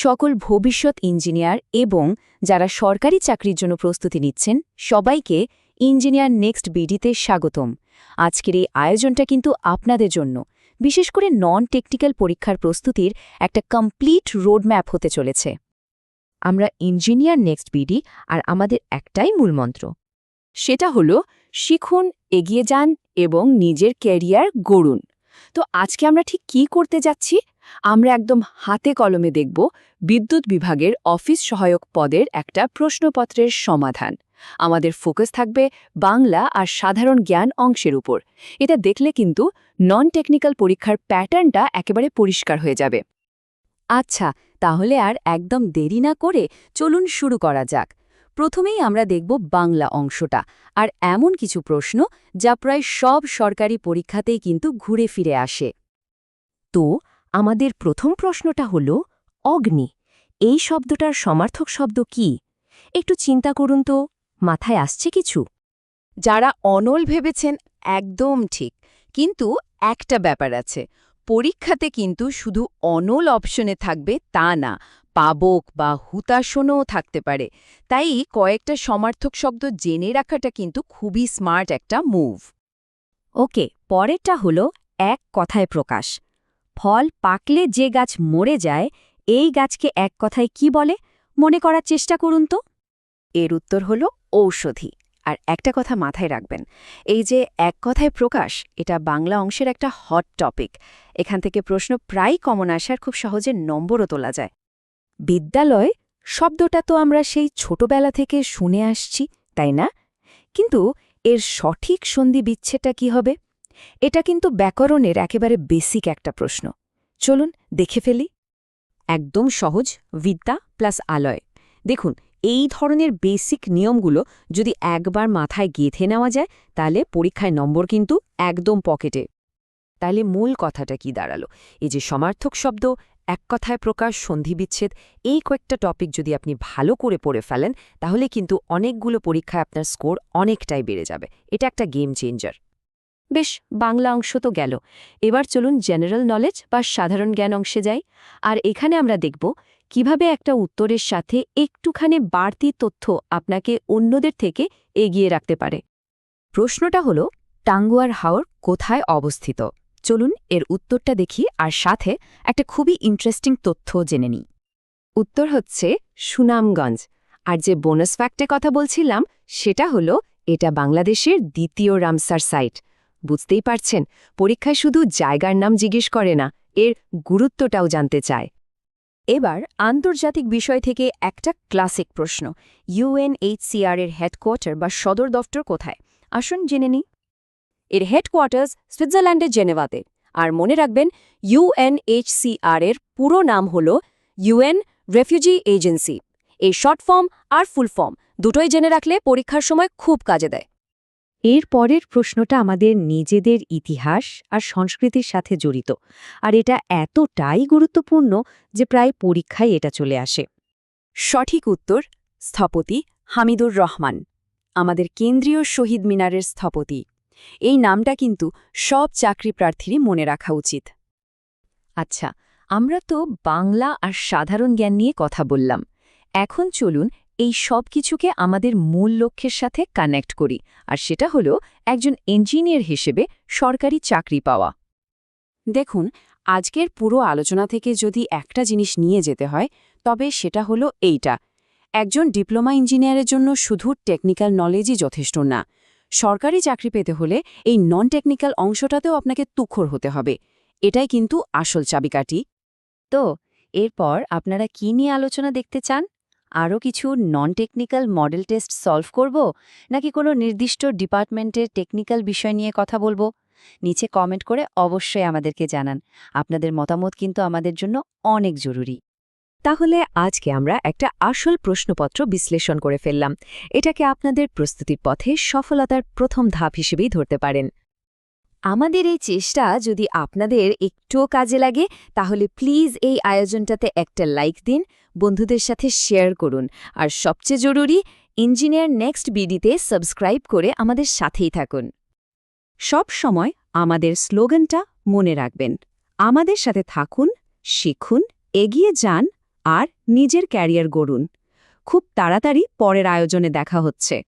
সকল ভবিষ্যৎ ইঞ্জিনিয়ার এবং যারা সরকারি চাকরির জন্য প্রস্তুতি নিচ্ছেন, সবাইকে ইঞ্জিনিয়ার নেক্সট বিডিতে স্বাগতম। আজকের এই আয়োজনটা কিন্তু আপনাদের জন্য। বিশেষ করে নন টেকনিক্যাল পরীক্ষার প্রস্তুতির একটা কমপ্লিট রোডম্যাপ হতে চলেছে। আমরা ইঞ্জিনিয়ার নেক্সট বিডি আর আমাদের একটাই মূলমন্ত্র সেটা হলো, শিখুন, এগিয়ে যান এবং নিজের ক্যারিয়ার গড়ুন। তো আজকে আমরা ঠিক কি করতে যাচ্ছি? আমরা একদম হাতে কলমে দেখব বিদ্যুৎ বিভাগের অফিস সহায়ক পদের একটা প্রশ্নপত্রের সমাধান। আমাদের ফোকাস থাকবে বাংলা আর সাধারণ জ্ঞান অংশের উপর। এটা দেখলে কিন্তু নন টেকনিক্যাল পরীক্ষার প্যাটার্নটা একেবারে পরিষ্কার হয়ে যাবে। আচ্ছা তাহলে আর একদম দেরি না করে চলুন শুরু করা যাক। প্রথমেই আমরা দেখব বাংলা অংশটা আর এমন কিছু প্রশ্ন যা প্রায় সব সরকারি পরীক্ষাতেই কিন্তু ঘুরে ফিরে আসে। তো আমাদের প্রথম প্রশ্নটা হল অগ্নি। এই শব্দটার সমার্থক শব্দ কি? একটু চিন্তা করুন তো মাথায় আসছে কিছু? যারা অনল ভেবেছেন একদম ঠিক কিন্তু একটা ব্যাপার আছে পরীক্ষাতে কিন্তু শুধু অনল অপশনে থাকবে তা না পাবক বা হুতাশনও থাকতে পারে। তাই কয়েকটা সমার্থক শব্দ জেনে রাখাটা কিন্তু খুবই স্মার্ট একটা মুভ। ওকে পরেরটা হলো এক কথায় প্রকাশ। ফল পাকলে যে গাছ মরে যায়, এই গাছকে এক কথায় কি বলে? মনে করার চেষ্টা করুন তো। এর উত্তর হল ঔষধি। আর একটা কথা মাথায় রাখবেন, এই যে এক কথায় প্রকাশ, এটা বাংলা অংশের একটা হট টপিক এখান থেকে প্রশ্ন প্রায় কমন আসার, খুব সহজে নম্বরও তোলা যায়। বিদ্যালয় শব্দটা তো আমরা সেই ছোটবেলা থেকে শুনে আসছি, তাই না? কিন্তু এর সঠিক সন্ধি বিচ্ছেটা কি হবে? এটা কিন্তু ব্যাকরণের একেবারে বেসিক একটা প্রশ্ন। চলুন দেখে ফেলি। একদম সহজ, বিদ্যা প্লাস আলয়। দেখুন, এই ধরনের বেসিক নিয়মগুলো যদি একবার মাথায় গেঁথে নেওয়া যায়, তাহলে পরীক্ষায় নম্বর কিন্তু একদম পকেটে তাহলে মূল কথাটা কি দাঁড়াল? এই যে সমার্থক শব্দ, এক কথায় প্রকাশ সন্ধিবিচ্ছেদ এই কয়েকটা টপিক যদি আপনি ভালো করে পড়ে ফেলেন, তাহলে কিন্তু অনেকগুলো পরীক্ষায় আপনার স্কোর অনেকটাই বেড়ে যাবে। এটা একটা গেম চেঞ্জার বেশ, বাংলা অংশ তো গেল। এবার চলুন জেনারেল নলেজ বা সাধারণ জ্ঞান অংশে যাই। আর এখানে আমরা দেখব কীভাবে একটা উত্তরের সাথে একটুখানি বাড়তি তথ্য আপনাকে অন্যদের থেকে এগিয়ে রাখতে পারে। প্রশ্নটা হল, টাঙ্গুয়ার হাওর কোথায় অবস্থিত? চলুন এর উত্তরটা দেখি আর সাথে একটা খুবই ইন্টারেস্টিং তথ্য জেনে নিই। উত্তর হচ্ছে সুনামগঞ্জ। আর যে বোনাস ফ্যাক্টে কথা বলছিলাম, সেটা হলো এটা বাংলাদেশের দ্বিতীয় রামসার সাইট বুঝতেই পারছেন, পরীক্ষায় শুধু জায়গার নাম জিজ্ঞেস করে না, এর গুরুত্বটাও জানতে চায়। এবার আন্তর্জাতিক বিষয় থেকে একটা ক্লাসিক প্রশ্ন ইউএনএইচসিআর এর হেডকোয়ার্টার বা সদর দফতর কোথায়? আসুন জেনে নিই। এর হেডকোয়ার্টার্স সুইজারল্যান্ডের জেনেভাতে, আর মনে রাখবেন ইউএনএইচসিআর এর পুরো নাম হল ইউএন রেফিউজি এজেন্সি এই শর্ট ফর্ম আর ফুল ফর্ম, দুটোই জেনে রাখলে পরীক্ষার সময় খুব কাজে দেয়। এর পরের প্রশ্নটা আমাদের নিজেদের ইতিহাস আর সংস্কৃতির সাথে জড়িত, আর এটা এতটাই গুরুত্বপূর্ণ যে প্রায় পরীক্ষায় এটা চলে আসে। সঠিক উত্তর, স্থপতি হামিদুর রহমান, আমাদের কেন্দ্রীয় শহীদ মিনারের স্থপতি। এই নামটা কিন্তু সব চাকরি প্রার্থীরই মনে রাখা উচিত। আচ্ছা আমরা তো বাংলা আর সাধারণ জ্ঞান নিয়ে কথা বললাম। এখন চলুন এই সব কিছুকে আমাদের মূল লক্ষ্যের সাথে কানেক্ট করি, আর সেটা হলো একজন ইঞ্জিনিয়ার হিসেবে সরকারি চাকরি পাওয়া। দেখুন, আজকের পুরো আলোচনা থেকে যদি একটা জিনিস নিয়ে যেতে হয়, তবে সেটা হলো এইটা। একজন ডিপ্লোমা ইঞ্জিনিয়ারের জন্য শুধু টেকনিক্যাল নলেজই যথেষ্ট না। সরকারি চাকরি পেতে হলে এই নন টেকনিক্যাল অংশটাতেও আপনাকে তুখর হতে হবে। এটাই কিন্তু আসল চাবিকাঠি। তো, এরপর আপনারা কি নিয়ে আলোচনা দেখতে চান? আরও কিছু non technical model test solve করব? নাকি কোনো নির্দিষ্ট ডিপার্টমেন্টের টেকনিক্যাল বিষয় নিয়ে কথা বলব? নিচে কমেন্ট করে অবশ্যই আমাদেরকে জানান। আপনাদের মতামত কিন্তু আমাদের জন্য অনেক জরুরি। তাহলে আজকে আমরা একটা আসল প্রশ্নপত্র বিশ্লেষণ করে ফেললাম। এটাকে আপনাদের প্রস্তুতির পথে সফলতার প্রথম ধাপ হিসেবেই ধরতে পারেন। আমাদের এই চেষ্টা যদি আপনাদের একটুও কাজে লাগে, তাহলে প্লিজ এই আয়োজনটাতে একটা লাইক দিন, বন্ধুদের সাথে শেয়ার করুন। আর সবচেয়ে জরুরি ইঞ্জিনিয়ার নেক্সট বিডিতে সাবস্ক্রাইব করে আমাদের সাথেই থাকুন। সব সময় আমাদের স্লোগানটা মনে রাখবেন। আমাদের সাথে থাকুন, শিখুন, এগিয়ে যান আর নিজের ক্যারিয়ার গড়ুন। খুব তাড়াতাড়ি পরের আয়োজনে দেখা হচ্ছে।